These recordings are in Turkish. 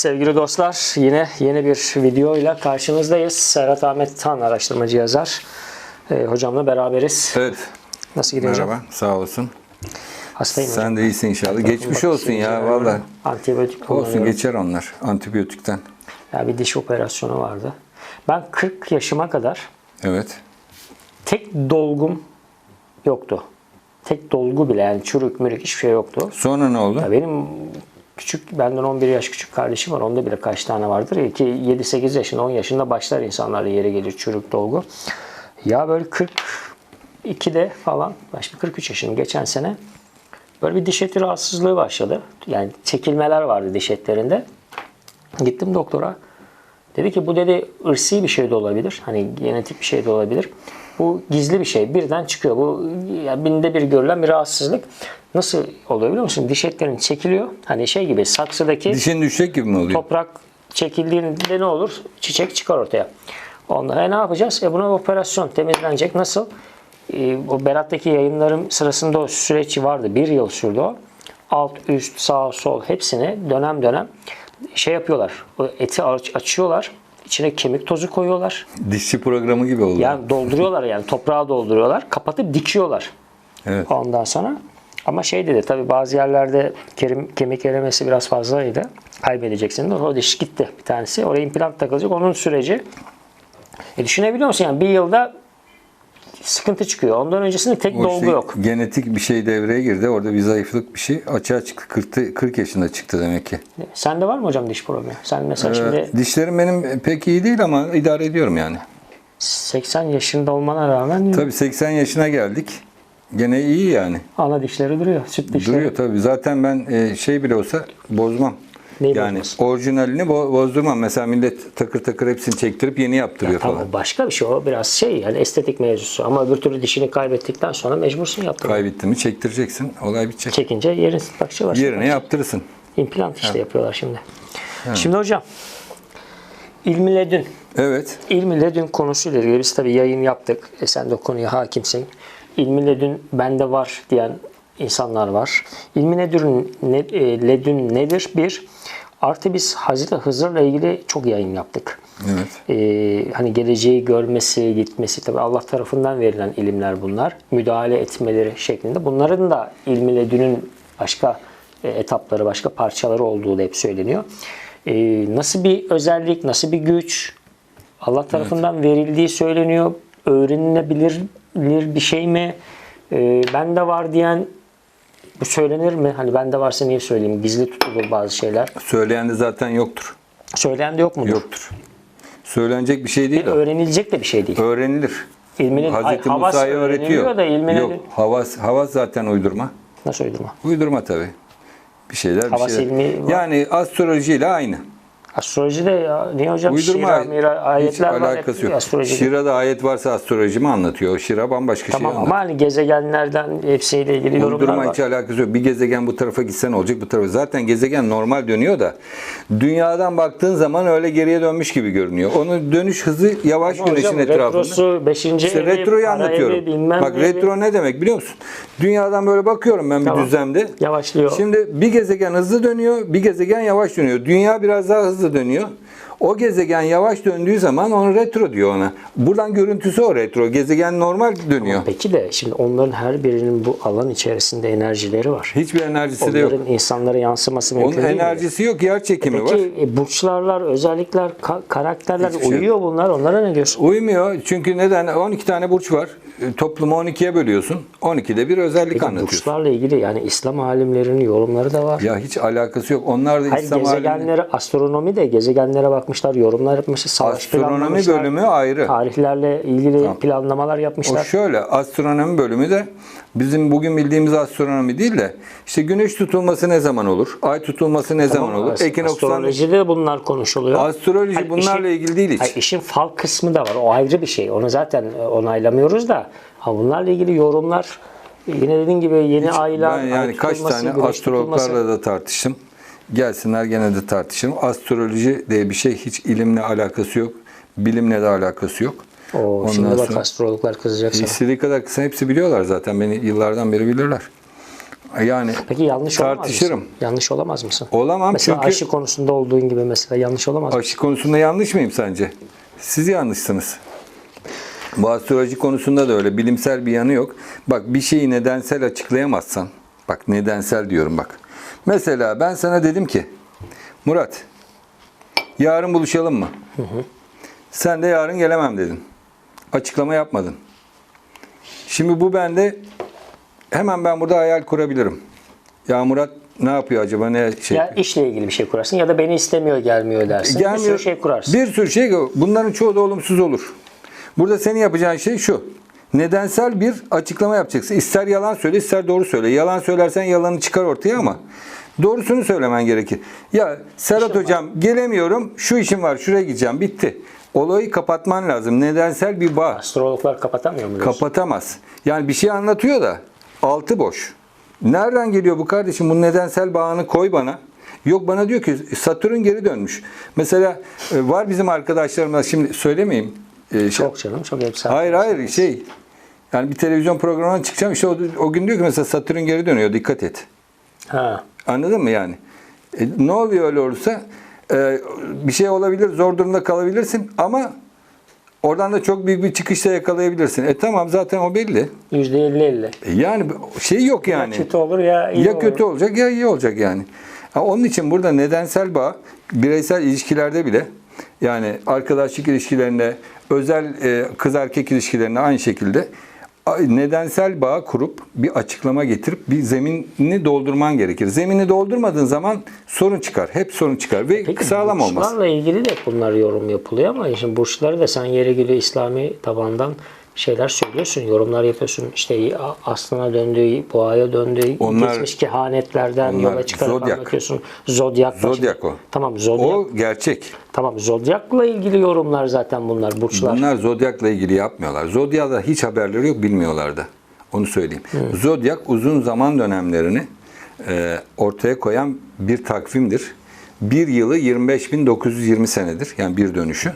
sevgili dostlar. Yine yeni bir videoyla karşınızdayız. Serhat Ahmet Tan araştırmacı yazar. Ee, hocamla beraberiz. Evet. Nasıl gidiyor hocam? Merhaba. Sağ olasın. Hastayım hocam. Sen de iyisin inşallah. Geçmiş olsun ya valla. Antibiyotik Olsun geçer onlar antibiyotikten. Ya bir diş operasyonu vardı. Ben 40 yaşıma kadar Evet. tek dolgum yoktu. Tek dolgu bile yani çürük mürük hiçbir şey yoktu. Sonra ne oldu? Ya benim küçük, benden 11 yaş küçük kardeşim var. Onda bile kaç tane vardır? Ki 7-8 yaşında, 10 yaşında başlar insanlar yere gelir çürük dolgu. Ya böyle 42'de falan, başka 43 yaşında geçen sene böyle bir diş eti rahatsızlığı başladı. Yani çekilmeler vardı diş etlerinde. Gittim doktora. Dedi ki bu dedi ırsi bir şey de olabilir. Hani genetik bir şey de olabilir. Bu gizli bir şey. Birden çıkıyor. Bu ya binde bir görülen bir rahatsızlık. Nasıl oluyor biliyor musun? Diş etlerin çekiliyor. Hani şey gibi saksıdaki Dişin düşecek gibi mi oluyor? toprak çekildiğinde ne olur? Çiçek çıkar ortaya. Onda e, ne yapacağız? E buna operasyon temizlenecek. Nasıl? E, o Berat'taki yayınlarım sırasında o süreç vardı. Bir yıl sürdü o. Alt, üst, sağ, sol hepsini dönem dönem şey yapıyorlar. O eti aç- açıyorlar. İçine kemik tozu koyuyorlar. Dişçi programı gibi oldu. Yani dolduruyorlar yani toprağa dolduruyorlar. Kapatıp dikiyorlar. Evet. Ondan sonra ama şey dedi tabi bazı yerlerde kerim, kemik erimesi biraz fazlaydı. Kaybedeceksin. O diş gitti bir tanesi. Oraya implant takılacak. Onun süreci. E düşünebiliyor musun? Yani bir yılda sıkıntı çıkıyor. Ondan öncesinde tek O dolgu şey, yok. Genetik bir şey devreye girdi. Orada bir zayıflık bir şey açığa çıktı. 40, 40 yaşında çıktı demek ki. Sende var mı hocam diş problemi? Sen mesela şimdi Ee, dişlerim benim pek iyi değil ama idare ediyorum yani. 80 yaşında olmana rağmen Tabii 80 yaşına geldik. Gene iyi yani. ana dişleri duruyor. Süt dişleri. Duruyor tabii. Zaten ben e, şey bile olsa bozmam. Neyi yani bozmasın? orijinalini bo- bozdurmam. Mesela millet takır takır hepsini çektirip yeni yaptırıyor Tamam falan. başka bir şey o biraz şey yani estetik mevzusu ama öbür türlü dişini kaybettikten sonra mecbursun yaptırmaya. Kaybetti mi çektireceksin. Olay bitecek. Çekince yerin bakışı var. Yerine yaptırırsın. İmplant işte yapıyorlar şimdi. Şimdi hocam ilmi ledün. Evet. İlmi ledün konusuyla ilgili biz tabii yayın yaptık. E sen de konuya hakimsin. İlmi ledün bende var diyen insanlar var. İlmi ledün, ne, e, ledün nedir? Bir, artı biz Hazreti Hızır'la ilgili çok yayın yaptık. Evet. Ee, hani geleceği görmesi, gitmesi tabi Allah tarafından verilen ilimler bunlar. Müdahale etmeleri şeklinde. Bunların da ilmi ledünün başka e, etapları, başka parçaları olduğu da hep söyleniyor. Ee, nasıl bir özellik, nasıl bir güç Allah tarafından verildiği söyleniyor. Öğrenilebilir bir şey mi? Ee, bende var diyen bu söylenir mi? Hani bende varsa niye söyleyeyim? Gizli tutulur bazı şeyler. Söyleyen de zaten yoktur. Söyleyen de yok mudur? Yoktur. Söylenecek bir şey değil o. Öğrenilecek de bir şey değil. Öğrenilir. İlminin Hazreti ay, öğreniliyor öğretiyor. da ilmine Yok. Havas, havas zaten uydurma. nasıl uydurma? Uydurma tabii. Bir şeyler bir Havas şeyler. ilmi var. Yani astrolojiyle aynı. Astrolojide ya niye hocam Uydurma şira, mira, hiç ayetler var alakası yok. astrolojide. Şira'da ayet varsa astroloji mi anlatıyor? Şira bambaşka Tamam şey ama anlatıyor. hani gezegenlerden hepsiyle ilgili yorumlar Uydurma hiç alakası yok. Bir gezegen bu tarafa gitse ne olacak bu tarafa. Zaten gezegen normal dönüyor da dünyadan baktığın zaman öyle geriye dönmüş gibi görünüyor. Onun dönüş hızı yavaş Ama güneşin hocam, etrafında. Retrosu 5. İşte evi, retroyu anlatıyorum. evi, Bak evi. retro ne demek biliyor musun? Dünyadan böyle bakıyorum ben bir Tamam. düzlemde. Yavaşlıyor. Şimdi bir gezegen hızlı dönüyor, bir gezegen yavaş dönüyor. Dünya biraz daha hızlı dönüyor. O gezegen yavaş döndüğü zaman onu retro diyor ona. Buradan görüntüsü o retro. Gezegen normal dönüyor. Peki de şimdi onların her birinin bu alan içerisinde enerjileri var. Hiçbir enerjisi de yok. Onların insanlara yansıması mümkün Onun değil mi? enerjisi yok, yer çekimi var. Peki e, burçlarlar, özellikler, ka- karakterler Hiçbir şey uyuyor bunlar. Onlara ne diyorsun? Uymuyor. Çünkü neden? 12 tane burç var. E, Toplumu 12'ye bölüyorsun. 12'de bir özellik Peki anlatıyorsun. burçlarla ilgili yani İslam alimlerinin yorumları da var. Ya hiç alakası yok. Onlar da Hayır İslam alimleri- gezegenlere, astronomi de gezegenlere bakmışlar, yorumlar yapmışlar, savaş Astronomi bölümü ayrı. Tarihlerle ilgili planlamalar O yapmışlar. şöyle astronomi bölümü de bizim bugün bildiğimiz astronomi değil de işte güneş tutulması ne zaman olur? Ay tutulması ne zaman olur? Ekinokstan Astrolojide de bunlar konuşuluyor. Astroloji Hayır, bunlarla işin- ilgili değil hiç. Hayır, işin fal kısmı da var. O ayrı bir şey. Onu zaten e, onaylamıyoruz da. Ha, bunlarla ilgili yorumlar yine dediğin gibi yeni aylar, yani ay kaç tane astrologlarla da tartıştım. Gelsinler gene de tartışırım. Astroloji diye bir şey hiç ilimle alakası yok. Bilimle de alakası yok. Oo, şimdi Ondan bak sonra- astrologlar kızacak sana. İstediği kadar kısa hepsi biliyorlar zaten. Beni yıllardan beri bilirler. Yani Peki yanlış olamaz tartışırım. mısın? Yanlış olamaz mısın? Olamam Mesela çünkü aşı konusunda olduğun gibi mesela yanlış olamaz mısın? aşı konusunda yanlış mıyım sence? Siz yanlışsınız. Bu astroloji konusunda da öyle bilimsel bir yanı yok. Bak bir şeyi nedensel açıklayamazsan, bak nedensel diyorum bak. Mesela ben sana dedim ki, Murat, yarın buluşalım mı? Sen de yarın gelemem dedin. Açıklama yapmadın. Şimdi bu bende hemen ben burada hayal kurabilirim. Ya Murat ne yapıyor acaba ne şey Ya işle ilgili bir şey kurarsın ya da beni istemiyor gelmiyor dersin. Bir sürü şey kurarsın. Bir sürü şey. Bunların çoğu da olumsuz olur. Burada senin yapacağın şey şu. Nedensel bir açıklama yapacaksın. İster yalan söyle, ister doğru söyle. Yalan söylersen yalanı çıkar ortaya ama doğrusunu söylemen gerekir. Ya Serhat İşim hocam gelemiyorum, şu işim var, şuraya gideceğim, bitti. Olayı kapatman lazım. Nedensel bir bağ. Astrologlar kapatamıyor mu? diyorsun? Kapatamaz. Yani bir şey anlatıyor da altı boş. Nereden geliyor bu kardeşim? Bu nedensel bağını koy bana. Yok bana diyor ki Satürn geri dönmüş. Mesela e, var bizim arkadaşlarımız şimdi söylemeyeyim. E, şey- Çok canım çok efsane. hayır hayır şey yani bir televizyon programına çıkacağım işte o, o gün diyor ki mesela Satürn geri dönüyor dikkat et. Ha. Anladın mı yani? E, ne oluyor öyle olursa e, bir şey olabilir, zor durumda kalabilirsin ama oradan da çok büyük bir çıkışla yakalayabilirsin. E tamam zaten o belli. %50-50. E, yani şey yok yani. Ya kötü olur ya iyi ya olur. kötü olacak ya iyi olacak yani. Ha, onun için burada nedensel bağ bireysel ilişkilerde bile yani arkadaşlık ilişkilerinde özel e, kız erkek ilişkilerinde aynı şekilde nedensel bağ kurup bir açıklama getirip bir zeminini doldurman gerekir. Zemini doldurmadığın zaman sorun çıkar. Hep sorun çıkar ve Peki sağlam olmaz. burçlarla ilgili de bunlar yorum yapılıyor ama şimdi burçları da sen yeri geliyor İslami tabandan şeyler söylüyorsun, yorumlar yapıyorsun. İşte aslına döndüğü, boğaya döndüğü, Onlar- geçmiş kehanetlerden onlar yola çıkarak zodyak. anlatıyorsun. Zodyak. Zodyak o. Tamam zodyak. O gerçek. Tamam zodyakla ilgili yorumlar zaten bunlar burçlar. Bunlar zodyakla ilgili yapmıyorlar. Zodyakla hiç haberleri yok, bilmiyorlar da. Onu söyleyeyim. Zodyak uzun zaman dönemlerini e, ortaya koyan bir takvimdir. Bir yılı 25.920 senedir. Yani bir dönüşü.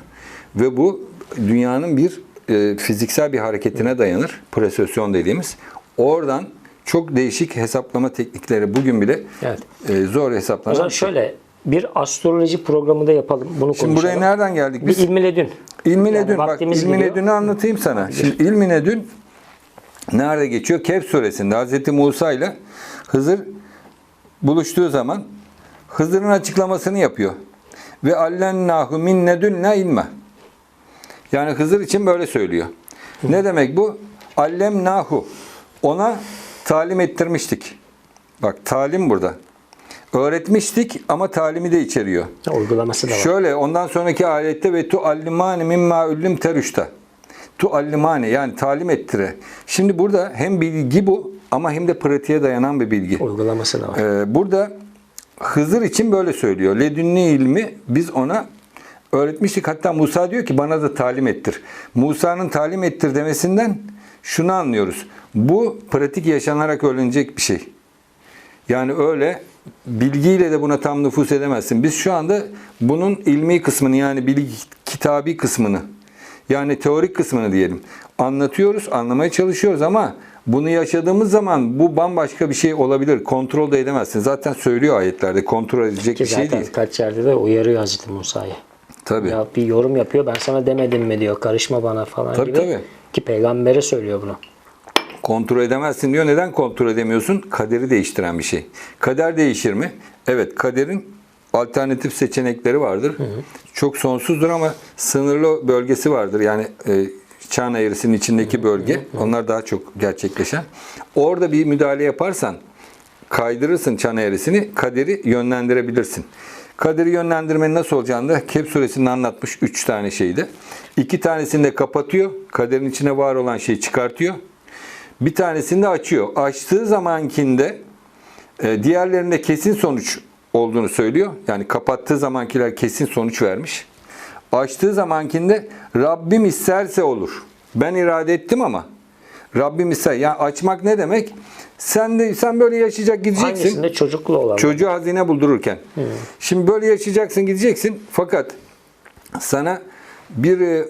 Ve bu dünyanın bir e, fiziksel bir hareketine dayanır. Presosyon dediğimiz. Oradan çok değişik hesaplama teknikleri bugün bile Evet. e, zor O hesaplanan. zaman şöyle bir astroloji programı da yapalım. Bunu Şimdi konuşalım. buraya nereden geldik Bir biz? ilmi ledün. İlmi Yani bak vaktimiz İlmi gidiyor. Ledün'ü anlatayım sana. Şimdi İlmi Ledün nerede geçiyor? Kehf suresinde Hz. Musa ile Hızır buluştuğu zaman Hızır'ın açıklamasını yapıyor. Ve allennahu min ledünne ilme. Yani Hızır için böyle söylüyor. Ne demek bu? Allemnahu. Ona talim ettirmiştik. Bak talim burada. Öğretmiştik ama talimi de içeriyor. Uygulaması da var. Şöyle ondan sonraki ayette ve tu allimani mimma ullim terüşte. Tu allimani yani talim ettire. Şimdi burada hem bilgi bu ama hem de pratiğe dayanan bir bilgi. Uygulaması da var. Ee, burada Hızır için böyle söylüyor. Ledünni ilmi biz ona öğretmiştik. Hatta Musa diyor ki bana da talim ettir. Musa'nın talim ettir demesinden şunu anlıyoruz. Bu pratik yaşanarak öğrenecek bir şey. Yani öyle bilgiyle de buna tam nüfus edemezsin. Biz şu anda bunun ilmi kısmını yani bilgi kitabi kısmını yani teorik kısmını diyelim anlatıyoruz, anlamaya çalışıyoruz ama bunu yaşadığımız zaman bu bambaşka bir şey olabilir. Kontrol de edemezsin. Zaten söylüyor ayetlerde kontrol edecek Ki bir şey zaten değil. kaç yerde de uyarıyor Hazreti Musa'yı. Tabii. Ya bir yorum yapıyor ben sana demedim mi diyor karışma bana falan Tabii, gibi. tabii. Ki peygambere söylüyor bunu. Kontrol edemezsin diyor. Neden kontrol edemiyorsun? Kaderi değiştiren bir şey. Kader değişir mi? Evet kaderin alternatif seçenekleri vardır. Çok sonsuzdur ama sınırlı bölgesi vardır. Yani e, çan eğrisinin içindeki bölge. Onlar daha çok gerçekleşen. Orada bir müdahale yaparsan kaydırırsın çan eğrisini, kaderi yönlendirebilirsin. Kaderi yönlendirmenin nasıl olacağını da Kehf suresinde anlatmış 3 tane şeydi. İki tanesini de kapatıyor. Kaderin içine var olan şeyi çıkartıyor. Bir tanesini de açıyor. Açtığı zamankinde e, diğerlerinde kesin sonuç olduğunu söylüyor. Yani kapattığı zamankiler kesin sonuç vermiş. Açtığı zamankinde Rabbim isterse olur. Ben irade ettim ama Rabbim ister. Yani açmak ne demek? Sen de sen böyle yaşayacak gideceksin. Hangisinde çocuklu olan? Çocuğu hazine buldururken. Şimdi böyle yaşayacaksın, gideceksin. Fakat sana bir e,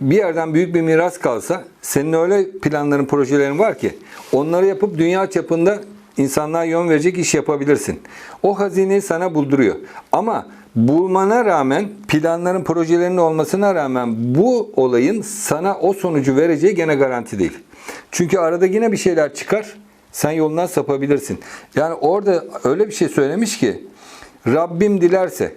bir yerden büyük bir miras kalsa, senin öyle planların, projelerin var ki onları yapıp dünya çapında insanlığa yön verecek iş yapabilirsin. O hazineyi sana bulduruyor. Ama bulmana rağmen planların projelerinin olmasına rağmen bu olayın sana o sonucu vereceği gene garanti değil. Çünkü arada yine bir şeyler çıkar. Sen yolundan sapabilirsin. Yani orada öyle bir şey söylemiş ki Rabbim dilerse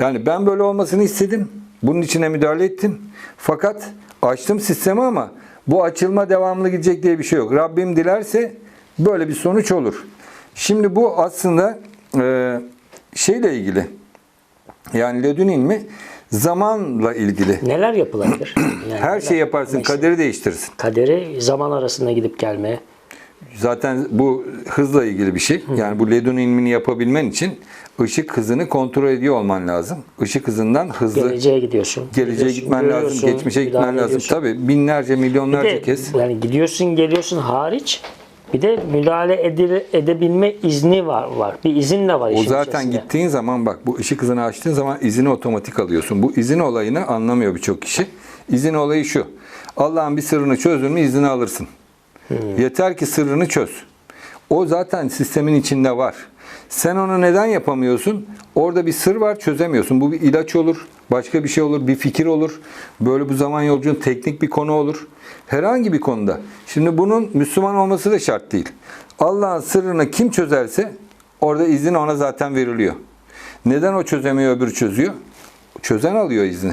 yani ben böyle olmasını istedim. Bunun içine müdahale ettim. Fakat açtım sistemi ama bu açılma devamlı gidecek diye bir şey yok. Rabbim dilerse böyle bir sonuç olur. Şimdi bu aslında e, şeyle ilgili. Yani ledün ilmi zamanla ilgili. Neler yapılabilir? Yani Her şey yaparsın, Mesela kaderi değiştirirsin. kaderi zaman arasında gidip gelme. Zaten bu hızla ilgili bir şey. Yani bu ledün ilmini yapabilmen için ışık hızını kontrol ediyor olman lazım. Işık hızından hızlı Geleceğe gidiyorsun. geleceğe Gidiyorsun, gitmen lazım, geçmişe gitmen lazım. ediyorsun. Tabii binlerce, Bir milyonlarca de kez. yani gidiyorsun geliyorsun hariç bir de müdahale edil- edebilme izni var var. Bir izin de var O işin zaten içerisinde. gittiğin zaman bak bu ışık hızını açtığın zaman izini otomatik alıyorsun. Bu izin olayını anlamıyor birçok kişi. İzin olayı şu. Allah'ın bir sırrını çözdün mü izni alırsın. Hmm. Yeter ki sırrını çöz. O zaten sistemin içinde var. Sen onu neden yapamıyorsun? Orada bir sır var çözemiyorsun. Bu bir ilaç olur, başka bir şey olur, bir fikir olur. Böyle bu zaman yolculuğun teknik bir konu olur. Herhangi bir konuda. Şimdi bunun Müslüman olması da şart değil. Allah'ın sırrını kim çözerse orada izin ona zaten veriliyor. Neden o çözemiyor öbürü çözüyor? Çözen alıyor izni.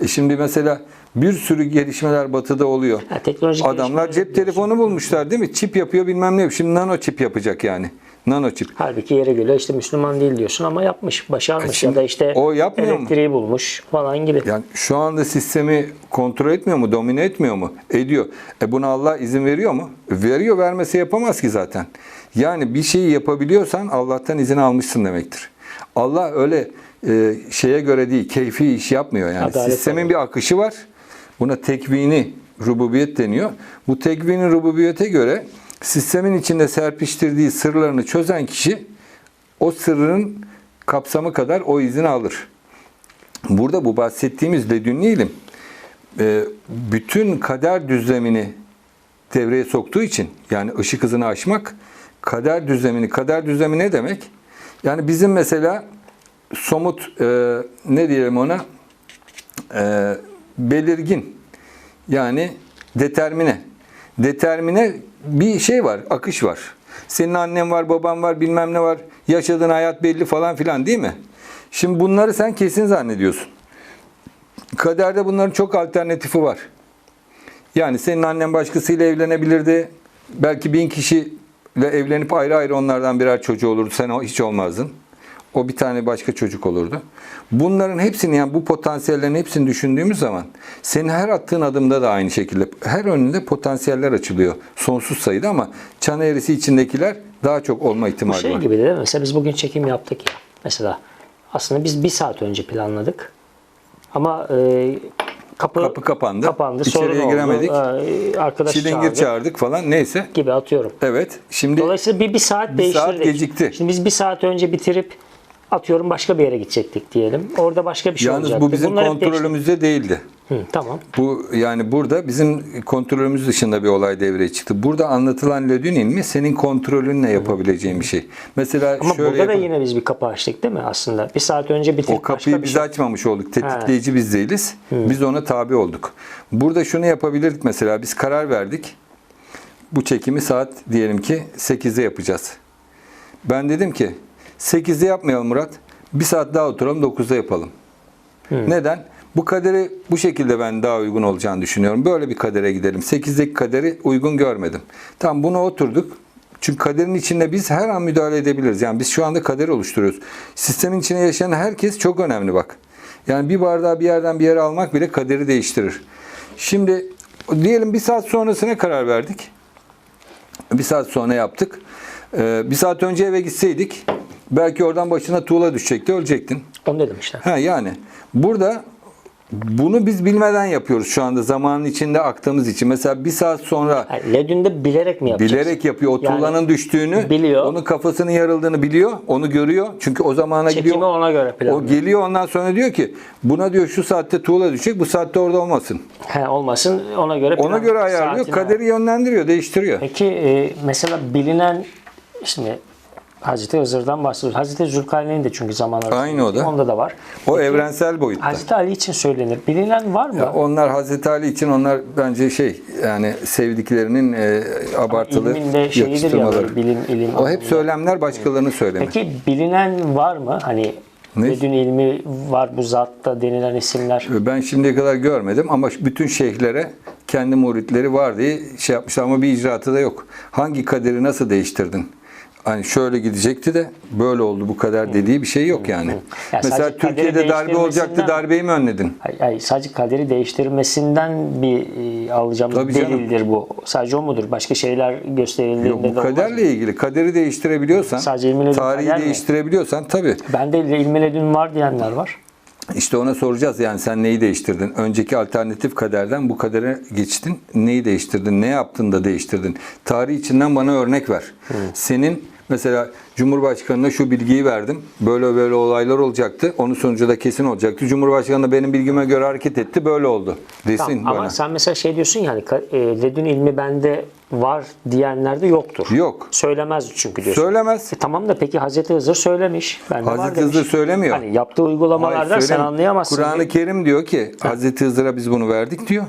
E şimdi mesela bir sürü gelişmeler batıda oluyor. Ha, teknolojik Adamlar cep telefonu bulmuşlar değil mi? Çip yapıyor bilmem ne. Şimdi nano çip yapacak yani. Nano çip. Halbuki yere göre işte Müslüman değil diyorsun ama yapmış, başarmış Şimdi ya da işte o yapmıyor mu? elektriği bulmuş falan gibi. Yani şu anda sistemi kontrol etmiyor mu? Domine etmiyor mu? Ediyor. E buna Allah izin veriyor mu? Veriyor. Vermese yapamaz ki zaten. Yani bir şeyi yapabiliyorsan Allah'tan izin almışsın demektir. Allah öyle e, şeye göre değil, keyfi iş yapmıyor. Yani Adalet sistemin var. bir akışı var. Buna tekvini rububiyet deniyor. Bu tekvini rububiyete göre sistemin içinde serpiştirdiği sırlarını çözen kişi o sırrın kapsamı kadar o izini alır. Burada bu bahsettiğimiz ledünni ilim e, bütün kader düzlemini devreye soktuğu için yani ışık hızını aşmak kader düzlemini kader düzlemi ne demek? Yani bizim mesela somut e, ne diyelim ona e, belirgin yani determine determine bir şey var akış var. Senin annen var baban var bilmem ne var yaşadığın hayat belli falan filan değil mi? Şimdi bunları sen kesin zannediyorsun. Kaderde bunların çok alternatifi var. Yani senin annen başkasıyla evlenebilirdi. Belki bin kişiyle evlenip ayrı ayrı onlardan birer çocuğu olurdu. Sen hiç olmazdın. O bir tane başka çocuk olurdu. Bunların hepsini yani bu potansiyellerin hepsini düşündüğümüz zaman senin her attığın adımda da aynı şekilde her önünde potansiyeller açılıyor. Sonsuz sayıda ama çan eğrisi içindekiler daha çok olma Bu ihtimali şey var. gibi değil mi? Mesela biz bugün çekim yaptık ya. Mesela aslında biz bir saat önce planladık. Ama e, kapı, Kapı kapandı. Kapandı. İçeriye sorun oldu. giremedik. E, arkadaş Çilingir çağırdı çağırdık falan neyse. gibi atıyorum. Evet. Şimdi Dolayısıyla bir, bir saat Bir değiştirdik. saat gecikti. Şimdi biz bir saat önce bitirip atıyorum başka bir yere gidecektik diyelim. Orada başka bir şey yalnız olacaktı. bu bizim Bunlar kontrolümüzde değildi. Hı, tamam. Bu yani burada bizim kontrolümüz dışında bir olay devreye çıktı. Burada anlatılan ledün ilmi senin kontrolünle yapabileceğin bir şey. Mesela Ama şöyle burada da yapalım. yine biz bir kapı açtık değil mi aslında? Bir saat önce bitirip o kapıyı biz şey. açmamış olduk. Tetikleyici biz değiliz. Biz ona tabi olduk. Burada şunu yapabilirdik mesela biz karar verdik. Bu çekimi saat diyelim ki 8'de yapacağız. Ben dedim ki 8'de yapmayalım Murat. Bir saat daha oturalım 9'da yapalım. Neden? Bu kaderi bu şekilde ben daha uygun olacağını düşünüyorum. Böyle bir kadere gidelim. 8'deki kaderi uygun görmedim. Tamam buna oturduk. Çünkü kaderin içinde biz her an müdahale edebiliriz. Yani biz şu anda kader oluşturuyoruz. Sistemin içinde yaşayan herkes çok önemli bak. Yani bir bardağı bir yerden bir yere almak bile kaderi değiştirir. Şimdi diyelim bir saat sonrasına karar verdik. Bir saat sonra yaptık. Ee, bir saat önce eve gitseydik belki oradan başına tuğla düşecekti, ölecektin. Onu dedim işte. Ha yani burada bunu biz bilmeden yapıyoruz şu anda zamanın içinde aktığımız için. Mesela bir saat sonra Yani Ledün'de bilerek mi yapacağız? bilerek yapıyor. O Yani tuğlanın düştüğünü, biliyor. onun kafasının yarıldığını biliyor. Onu görüyor. Çünkü o zamana Çekimi gidiyor. ona göre O planlıyor. geliyor ondan sonra diyor ki buna diyor şu saatte tuğla düşecek. Bu saatte orada olmasın. He, olmasın ona göre Ona plan- göre ayarlıyor. saatini Kaderi yönlendiriyor, değiştiriyor. Peki e, mesela bilinen şimdi Hazreti Hızır'dan bahsediyoruz. Hazreti Zülkarneyn de çünkü zamanlar Aynı o da. Onda da var. O Peki, evrensel boyutta. Hazreti Ali için söylenir. Bilinen var mı? Ya onlar Hazreti Ali için onlar bence şey yani sevdiklerinin e, abartılı İlmin de şeyidir ya böyle bilim ilim. O hep söylemler başkalarını söyleme. Peki bilinen var mı? Hani Ne? Ledün ilmi var bu zatta denilen isimler. Ben şimdiye kadar görmedim ama bütün şeyhlere kendi muritleri var diye şey yapmışlar ama bir icraatı da yok. Hangi kaderi nasıl değiştirdin? Hani şöyle gidecekti de böyle oldu bu kadar dediği bir şey yok yani. Ya Mesela Türkiye'de darbe olacaktı darbeyi mi önledin? Ay, ay, sadece kaderi değiştirmesinden bir e, alacağımız Tabii canım. delildir bu. Sadece o mudur? Başka şeyler gösterildiğinde Yok, de bu olmaz mı? kaderle ilgili kaderi değiştirebiliyorsan, Sadece tarihi kader mi? değiştirebiliyorsan tabii. Bende de ilmi ledün var diyenler var. İşte ona soracağız yani sen neyi değiştirdin? Önceki alternatif kaderden bu kadere geçtin. Neyi değiştirdin? Ne yaptın da değiştirdin? Tarih içinden bana örnek ver. Senin mesela Cumhurbaşkanına şu bilgiyi verdim. Böyle böyle olaylar olacaktı. Onun sonucu da kesin olacaktı. Cumhurbaşkanı da benim bilgime göre hareket etti. Böyle oldu. Desin Tamam, bana. ama sen mesela şey diyorsun yani ledün ilmi bende var diyenler de yoktur. Yok. Söylemez çünkü diyorsun. Söylemez. E tamam da peki Hazreti Hızır söylemiş. Bende var Hazreti demiş. Hızır söylemiyor. Hani yaptığı uygulamalardan Hayır, sen anlayamazsın. Kur'an-ı Kerim diyor ki Hazreti Hızır'a biz bunu verdik diyor.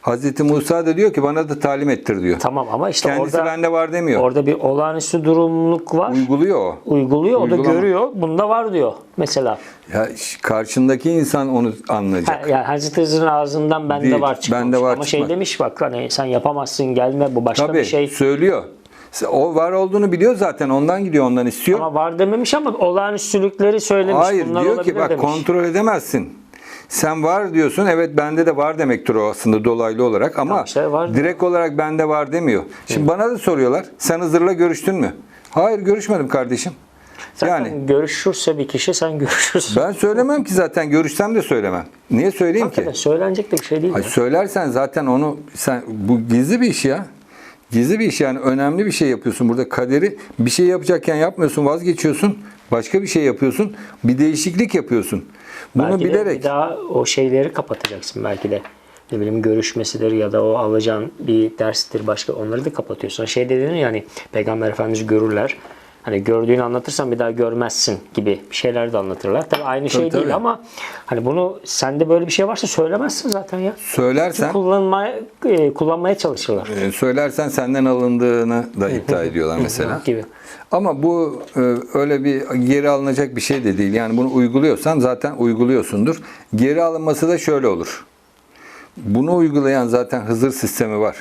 Hazreti Musa da diyor ki bana da talim ettir diyor. Tamam ama işte Kendisi orada bende var demiyor. orada bir olağanüstü durumluk var. Uyguluyor o. Uyguluyor, o da görüyor. Bunda var diyor mesela. Ya karşındaki insan onu anlayacak. Ha, yani Hazreti Hızır'ın ağzından bende Değil, var çıkmış. bende var Ama şey çıkmaz. demiş bak hani sen yapamazsın gelme bu başka Tabii bir şey. söylüyor. O var olduğunu biliyor zaten ondan gidiyor ondan istiyor. Ama var dememiş ama olağanüstülükleri söylemiş. Hayır Bunlar diyor ki bak demiş. kontrol edemezsin. Sen var diyorsun evet bende de var demektir o aslında dolaylı olarak ama işte var. direkt olarak bende var demiyor. Şimdi bana da soruyorlar sen Hızır'la görüştün mü? Hayır görüşmedim kardeşim. Zaten yani görüşürse bir kişi sen görüşürsün. ben söylemem ki zaten görüşsem de söylemem. Niye söyleyeyim Hakikaten ki? söylenecek de bir şey değil. Ay ya. söylersen zaten onu sen bu gizli bir iş ya. Gizli bir iş yani önemli bir şey yapıyorsun. Burada kaderi bir şey yapacakken yapmıyorsun, vazgeçiyorsun. Başka bir şey yapıyorsun. Bir değişiklik yapıyorsun. Bunu Belki de bilerek bir daha o şeyleri kapatacaksın belki de. Ne bileyim görüşmesidir ya da o alacağın bir derstir başka onları da kapatıyorsun. Şey dedin yani Peygamber Efendimiz görürler. Hani gördüğünü anlatırsan bir daha görmezsin gibi bir şeyler de anlatırlar. Tabii aynı şey tabii. değil ama hani bunu sende böyle bir şey varsa söylemezsin zaten ya. söylersen Kullanmaya e, kullanmaya çalışırlar. e, söylersen senden alındığını da iddia ediyorlar mesela. gibi. Ama bu e, öyle bir geri alınacak bir şey de değil. Yani bunu uyguluyorsan zaten uyguluyorsundur. Geri alınması da şöyle olur. Bunu uygulayan zaten Hızır sistemi var.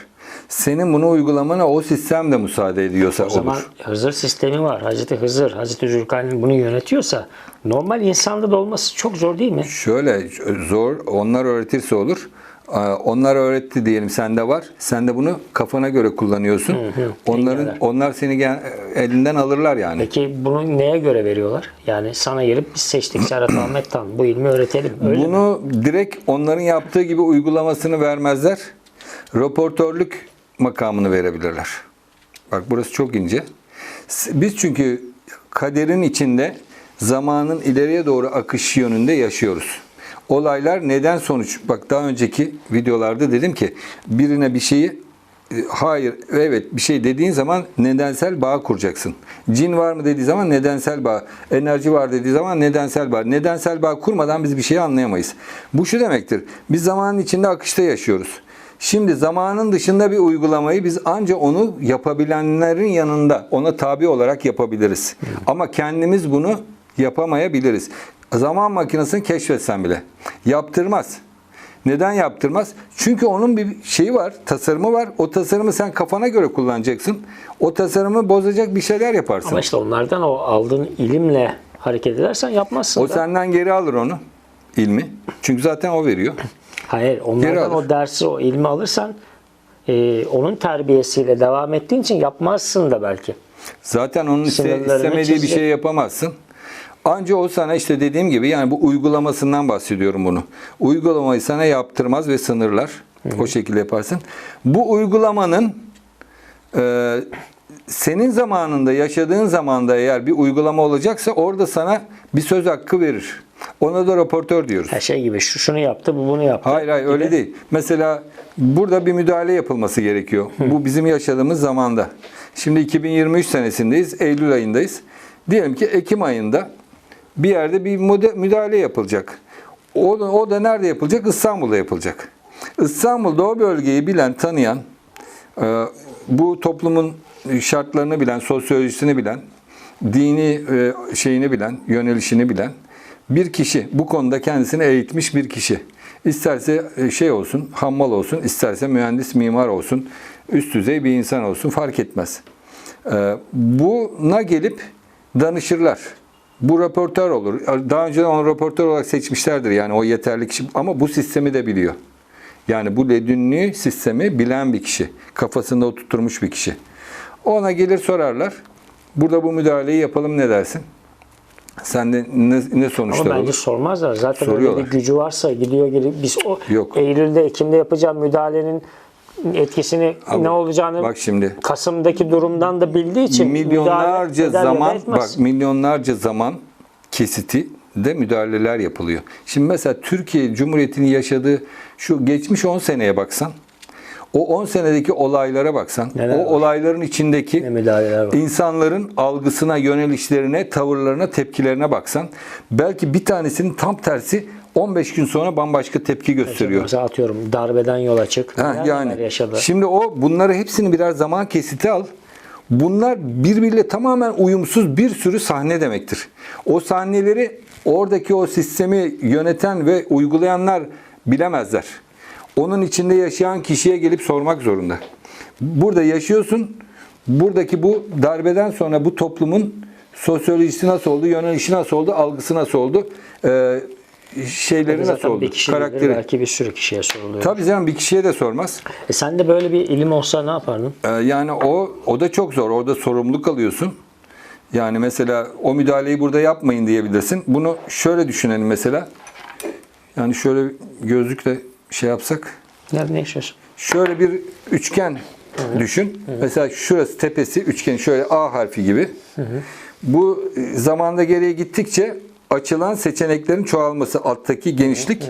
Senin bunu uygulamana o sistem de müsaade ediyorsa O zaman olur. Hızır sistemi var. Hazreti Hızır, Hazreti Zülkarneyn bunu yönetiyorsa normal insanda da olması çok zor değil mi? Şöyle zor, onlar öğretirse olur. Onlar öğretti diyelim sende var. Sen de bunu kafana göre kullanıyorsun. Onların Dengeler. onlar seni gel- elinden alırlar yani. Peki bunu neye göre veriyorlar? Yani sana gelip biz seçtik Serhat Ahmet Tan bu ilmi öğretelim. Öyle mi? Bunu direkt onların yaptığı gibi uygulamasını vermezler. Raportörlük makamını verebilirler. Bak burası çok ince. Biz çünkü kaderin içinde zamanın ileriye doğru akış yönünde yaşıyoruz. Olaylar neden sonuç? Bak daha önceki videolarda dedim ki birine bir şeyi e, hayır evet bir şey dediğin zaman nedensel bağ kuracaksın. Cin var mı dediği zaman nedensel bağ. Enerji var dediği zaman nedensel bağ. Nedensel bağ kurmadan biz bir şeyi anlayamayız. Bu şu demektir. Biz zamanın içinde akışta yaşıyoruz. Şimdi zamanın dışında bir uygulamayı biz anca onu yapabilenlerin yanında ona tabi olarak yapabiliriz. Ama kendimiz bunu yapamayabiliriz. Zaman makinesini keşfetsen bile yaptırmaz. Neden yaptırmaz? Çünkü onun bir şeyi var, tasarımı var. O tasarımı sen kafana göre kullanacaksın. O tasarımı bozacak bir şeyler yaparsın. Ama işte onlardan o aldığın ilimle hareket edersen yapmazsın o da. senden geri alır onu, ilmi. Çünkü zaten o veriyor. Hayır Geri onlardan alır. o dersi o ilmi alırsan e, onun terbiyesiyle devam ettiğin için yapmazsın da belki. Zaten onun iste- Sınırlarını istemediği bir çizecek. şey yapamazsın. Anca o sana işte dediğim gibi yani bu uygulamasından bahsediyorum bunu. Uygulamayı sana yaptırmaz ve sınırlar. O şekilde yaparsın. Bu uygulamanın e, senin zamanında yaşadığın zamanda eğer bir uygulama olacaksa orada sana bir söz hakkı verir. Ona da raportör diyoruz. Her şey gibi şu şunu yaptı, bu bunu yaptı. Hayır hayır öyle gibi. değil. Mesela burada bir müdahale yapılması gerekiyor. Bu bizim yaşadığımız zamanda. Şimdi 2023 senesindeyiz. Eylül ayındayız. Diyelim ki Ekim ayında bir yerde bir müdahale yapılacak. O da, o da nerede yapılacak? İstanbul'da yapılacak. İstanbul'da o bölgeyi bilen, tanıyan, e, bu toplumun şartlarını bilen, sosyolojisini bilen, dini e, şeyini bilen, yönelişini bilen bir kişi. Bu konuda kendisini eğitmiş bir kişi. İsterse e, şey olsun, hammal olsun, isterse mühendis, mimar olsun, üst düzey bir insan olsun fark etmez. E, Buna gelip danışırlar. Bu raportör olur. Daha önce onu raportör olarak seçmişlerdir yani o yeterli kişi ama bu sistemi de biliyor. Yani bu ledünlü sistemi bilen bir kişi. Kafasında oturtmuş bir kişi. Ona gelir sorarlar. Burada bu müdahaleyi yapalım ne dersin? Sen de ne, ne sonuçlar Ama bence olur? sormazlar. Zaten Soruyorlar. bir gücü varsa gidiyor gelip biz o Yok. Eylül'de, Ekim'de yapacağım müdahalenin etkisini Abi, ne olacağını Bak şimdi Kasım'daki durumdan da bildiği için milyonlarca zaman bak milyonlarca zaman kesiti de müdahaleler yapılıyor. Şimdi mesela Türkiye Cumhuriyeti'nin yaşadığı şu geçmiş 10 seneye baksan o 10 senedeki olaylara baksan Neler o var? olayların içindeki insanların algısına, yönelişlerine, tavırlarına, tepkilerine baksan belki bir tanesinin tam tersi 15 gün sonra bambaşka tepki gösteriyor. Mesela atıyorum darbeden yola çık. Ha, yani yaşadı. şimdi o bunları hepsini birer zaman kesiti al. Bunlar birbiriyle tamamen uyumsuz bir sürü sahne demektir. O sahneleri oradaki o sistemi yöneten ve uygulayanlar bilemezler. Onun içinde yaşayan kişiye gelip sormak zorunda. Burada yaşıyorsun. Buradaki bu darbeden sonra bu toplumun sosyolojisi nasıl oldu, yönelişi nasıl oldu, algısı nasıl oldu, e, şeyleri nasıl Zaten oldu, bir karakteri. belki bir sürü kişiye soruluyor. Tabii canım bir kişiye de sormaz. E sen de böyle bir ilim olsa ne yapardın? Ee, Yani o o da çok zor. Orada sorumluluk alıyorsun. Yani mesela o müdahaleyi burada yapmayın diyebilirsin. Bunu şöyle düşünelim mesela. Yani şöyle gözlükle şey yapsak. Nerede ne yaşıyorsun? Şöyle bir üçgen düşün. Mesela şurası tepesi üçgen şöyle A harfi gibi. Bu e, zamanda geriye gittikçe açılan seçeneklerin çoğalması alttaki genişlik.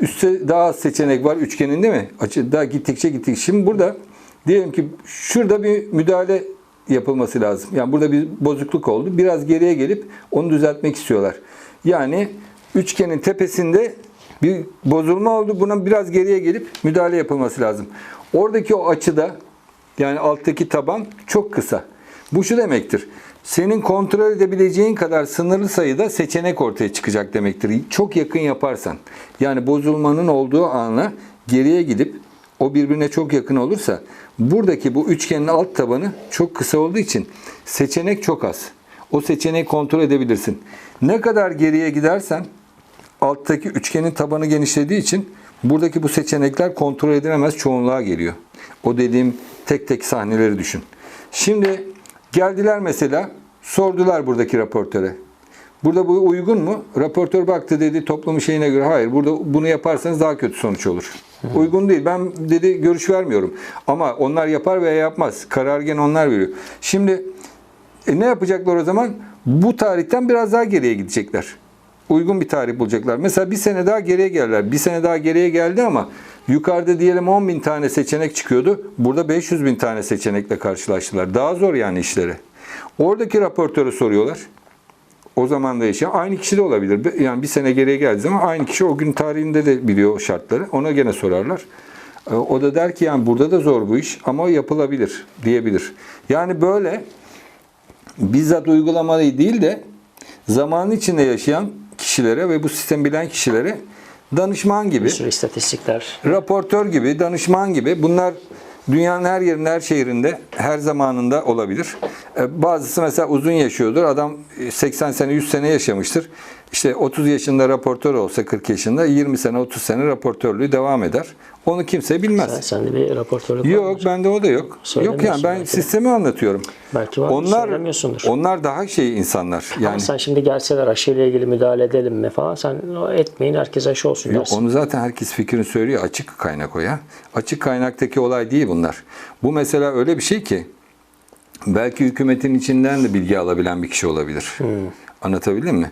Üstte daha az seçenek var üçgenin değil mi? Açı daha gittikçe gittik. Şimdi burada diyelim ki şurada bir müdahale yapılması lazım. Yani burada bir bozukluk oldu. Biraz geriye gelip onu düzeltmek istiyorlar. Yani üçgenin tepesinde bir bozulma oldu. Buna biraz geriye gelip müdahale yapılması lazım. Oradaki o açıda yani alttaki taban çok kısa. Bu şu demektir. Senin kontrol edebileceğin kadar sınırlı sayıda seçenek ortaya çıkacak demektir. Çok yakın yaparsan. Yani bozulmanın olduğu ana geriye gidip o birbirine çok yakın olursa buradaki bu üçgenin alt tabanı çok kısa olduğu için seçenek çok az. O seçeneği kontrol edebilirsin. Ne kadar geriye gidersen alttaki üçgenin tabanı genişlediği için buradaki bu seçenekler kontrol edilemez çoğunluğa geliyor. O dediğim tek tek sahneleri düşün. Şimdi geldiler mesela sordular buradaki raportöre. Burada bu uygun mu? Raportör baktı dedi toplumun şeyine göre hayır burada bunu yaparsanız daha kötü sonuç olur. Uygun değil. Ben dedi görüş vermiyorum. Ama onlar yapar veya yapmaz. Karar gene onlar veriyor. Şimdi e ne yapacaklar o zaman? Bu tarihten biraz daha geriye gidecekler. Uygun bir tarih bulacaklar. Mesela bir sene daha geriye geldiler. Bir sene daha geriye geldi ama yukarıda diyelim 10 bin tane seçenek çıkıyordu. Burada 500 bin tane seçenekle karşılaştılar. Daha zor yani işleri. Oradaki raportöre soruyorlar. O zaman da yaşayan aynı kişi de olabilir. Yani bir sene geriye geldiği zaman aynı kişi o gün tarihinde de biliyor o şartları. Ona gene sorarlar. E, O da der ki yani burada da zor bu iş ama yapılabilir diyebilir. Yani böyle bizzat uygulamayı değil de zamanın içinde yaşayan kişilere ve bu sistemi bilen kişilere danışman gibi, Bir sürü istatistikler. raportör gibi, danışman gibi bunlar dünyanın her yerinde, her şehrinde, her zamanında olabilir. Ee, Bazısı mesela uzun yaşıyordur. Adam 80 sene, 100 sene yaşamıştır. İşte 30 yaşında raportör olsa 40 yaşında 20 sene, 30 sene raportörlüğü devam eder. Onu kimse bilmez. Sen, sen de bir raportörlük Yok mı? bende o da yok. Yok yani ben belki sistemi anlatıyorum. Belki var Onlar onlar daha şey insanlar. Ama Yani sen şimdi gelseler aşıyla ilgili müdahale edelim mi falan sen etmeyin herkes aşı olsun Yok onu zaten herkes fikrini söylüyor. Açık kaynak o ya. Açık kaynaktaki olay değil bunlar. Bu mesela öyle bir şey ki belki hükümetin içinden de bilgi alabilen bir kişi olabilir. Anlatabildim mi?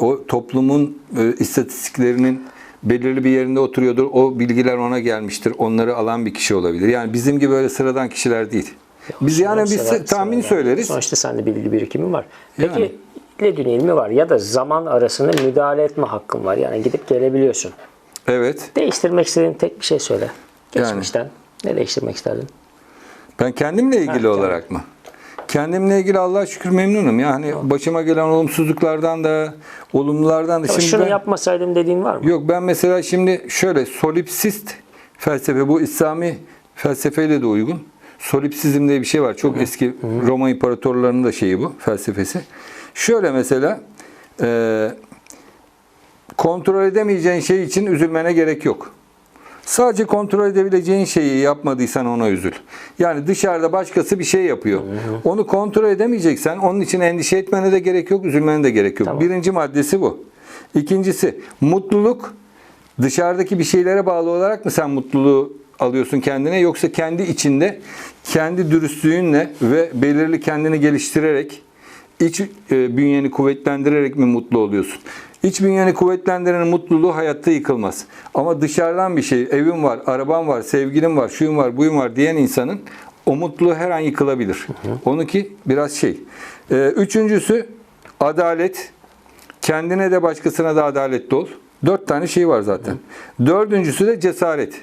O toplumun e, istatistiklerinin belirli bir yerinde oturuyordur. O bilgiler ona gelmiştir. Onları alan bir kişi olabilir. Yani bizim gibi böyle sıradan kişiler değil. Biz yani biz Sıra- tahmin sıradan. söyleriz. Sonuçta sende bilgi birikimi var. Peki Yani. ledün ilmi var ya da zaman arasında müdahale etme hakkın var. Yani gidip gelebiliyorsun. Evet. Değiştirmek istediğin tek bir şey söyle. Yani. Geçmişten. Ne değiştirmek isterdin? Ben kendimle ilgili Evet, olarak mı? Kendimle ilgili Allah'a şükür memnunum. Yani başıma gelen olumsuzluklardan da, olumlulardan da. Ama Şimdi şunu ben- yapmasaydım dediğin var mı? Yok ben mesela şimdi şöyle solipsist felsefe bu İslami felsefeyle de uygun. Solipsizm diye bir şey var. Çok eski Roma imparatorlarının da şeyi bu felsefesi. Şöyle mesela e, kontrol edemeyeceğin şey için üzülmene gerek yok. Sadece kontrol edebileceğin şeyi yapmadıysan ona üzül. Yani dışarıda başkası bir şey yapıyor. Onu kontrol edemeyeceksen onun için endişe etmene de gerek yok, üzülmene de gerek yok. Tamam. Birinci maddesi bu. İkincisi mutluluk dışarıdaki bir şeylere bağlı olarak mı sen mutluluğu alıyorsun kendine yoksa kendi içinde kendi dürüstlüğünle ve belirli kendini geliştirerek iç e, bünyeni kuvvetlendirerek mi mutlu oluyorsun? İç bünyeni kuvvetlendirenin mutluluğu hayatta yıkılmaz. Ama dışarıdan bir şey, evim var, arabam var, sevgilim var, şuyum var, buyum var diyen insanın o mutluluğu her an yıkılabilir. Onunki biraz şey. E, üçüncüsü adalet. Kendine de başkasına da adaletli ol. Dört tane şey var zaten. Dördüncüsü de cesaret.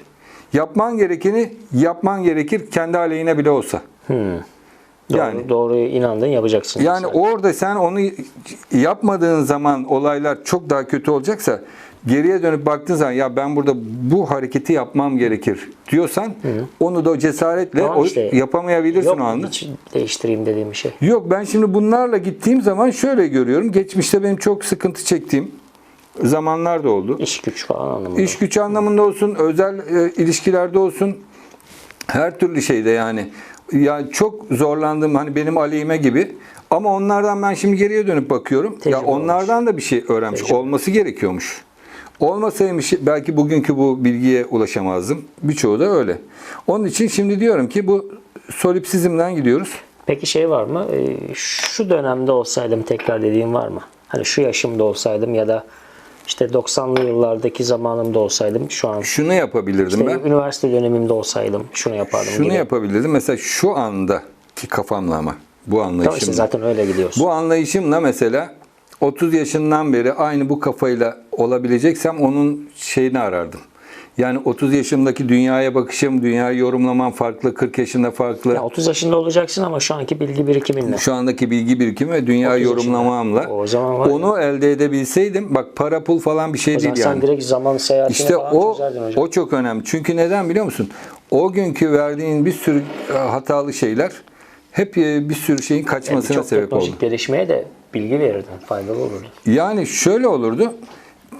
Yapman gerekeni yapman gerekir kendi aleyhine bile olsa. Doğru, Yani- doğru inandın yapacaksın. Yani mesela. orada sen onu yapmadığın zaman olaylar çok daha kötü olacaksa geriye dönüp baktığın zaman ya ben burada bu hareketi yapmam gerekir diyorsan onu da o cesaretle Tamam o işte. yapamayabilirsin Yok o anda. hiç değiştireyim dediğim bir şey. Yok ben şimdi bunlarla gittiğim zaman şöyle görüyorum. Geçmişte benim çok sıkıntı çektiğim zamanlar da oldu. İş güç falan anlamında. İş güç anlamında olsun, özel e, ilişkilerde olsun, her türlü şeyde yani. Ya çok zorlandım hani benim aleyhime gibi. Ama onlardan ben şimdi geriye dönüp bakıyorum. Tecrübe ya onlardan da bir şey öğrenmiş Tecrübe. olması gerekiyormuş. Olmasaymış belki bugünkü bu bilgiye ulaşamazdım. Birçoğu da öyle. Onun için şimdi diyorum ki bu solipsizmden gidiyoruz. Peki şey var mı? Ee, Şu dönemde olsaydım tekrar dediğin var mı? Hani şu yaşımda olsaydım ya da işte 90'lı yıllardaki zamanımda olsaydım şu an Şunu yapabilirdim işte ben. üniversite dönemimde olsaydım şunu yapardım Şunu gibi. yapabilirdim. Mesela şu andaki kafamla ama bu anlayışımla. Tamam işte zaten öyle gidiyorsun. Bu anlayışımla mesela 30 yaşından beri aynı bu kafayla olabileceksem onun şeyini arardım. Yani 30 yaşımdaki dünyaya bakışım, dünyayı yorumlamam farklı, 40 yaşında farklı. Ya 30 yaşında olacaksın ama şu anki bilgi birikiminle. Şu andaki bilgi birikimi ve dünya 30 yaşında. yorumlamamla O zaman var ya. onu elde edebilseydim bak para pul falan bir şey O değil sen yani. direkt zaman seyahatini İşte falan o hocam. o çok önemli. Çünkü neden biliyor musun? O günkü verdiğin bir sürü e, hatalı şeyler hep e, bir sürü şeyin kaçmasına Birçok sebep oldu. teknolojik gelişmeye de bilgi verirdin. Faydalı olurdu. Yani şöyle olurdu.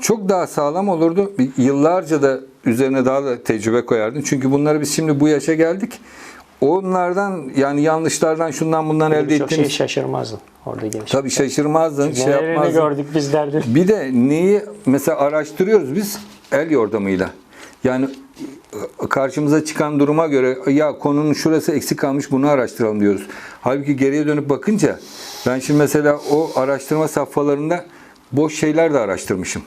Çok daha sağlam olurdu. Yıllarca da üzerine daha da tecrübe koyardın. Çünkü bunları biz şimdi bu yaşa geldik. Onlardan yani yanlışlardan şundan bundan elde Birçok şey ettiğimiz şaşırmazdın. Orada gelişim. tabii şaşırmazdın, şey Nelerini yapmazdın. gördük biz derdin. Bir de neyi mesela araştırıyoruz biz el yordamıyla. Yani karşımıza çıkan duruma göre ya konunun şurası eksik kalmış bunu araştıralım diyoruz. Halbuki geriye dönüp bakınca ben şimdi mesela o araştırma safhalarında boş şeyler de araştırmışım.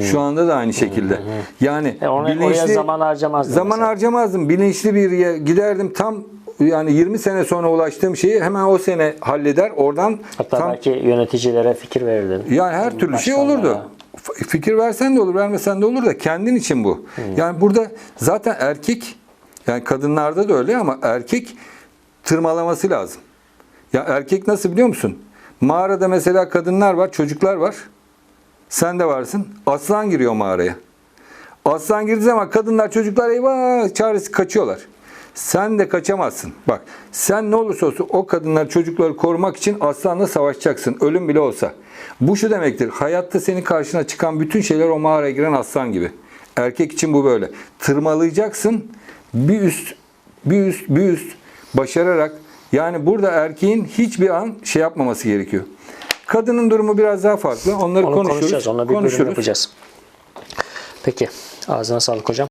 Şu anda da aynı şekilde. Yani E ona- oraya zaman harcamazdın Zaman mesela. harcamazdım. Bilinçli bir yere giderdim. Tam yani 20 sene sonra ulaştığım şeyi hemen o sene halleder. Oradan Hatta tam belki yöneticilere fikir verirdin. yani her türlü şey Başkanlara. olurdu. F- Fikir versen de olur, vermesen de olur da kendin için bu. Yani burada zaten erkek, yani kadınlarda da öyle ama erkek tırmalaması lazım. Ya erkek nasıl biliyor musun? Mağarada mesela kadınlar var, çocuklar var. Sen de varsın. Aslan giriyor mağaraya. Aslan girdiği zaman kadınlar çocuklar eyvah çaresi kaçıyorlar. Sen de kaçamazsın. Bak sen ne olursa olsun o kadınlar çocukları korumak için aslanla savaşacaksın. Ölüm bile olsa. Bu şu demektir. Hayatta senin karşına çıkan bütün şeyler o mağaraya giren aslan gibi. Erkek için bu böyle. Tırmalayacaksın. Bir üst, bir üst, bir üst başararak yani burada erkeğin hiçbir an şey yapmaması gerekiyor. Kadının durumu biraz daha farklı. Onları Onu konuşuruz. konuşacağız. Onunla bir bölüm konuşuruz. yapacağız. Peki. Ağzına sağlık hocam.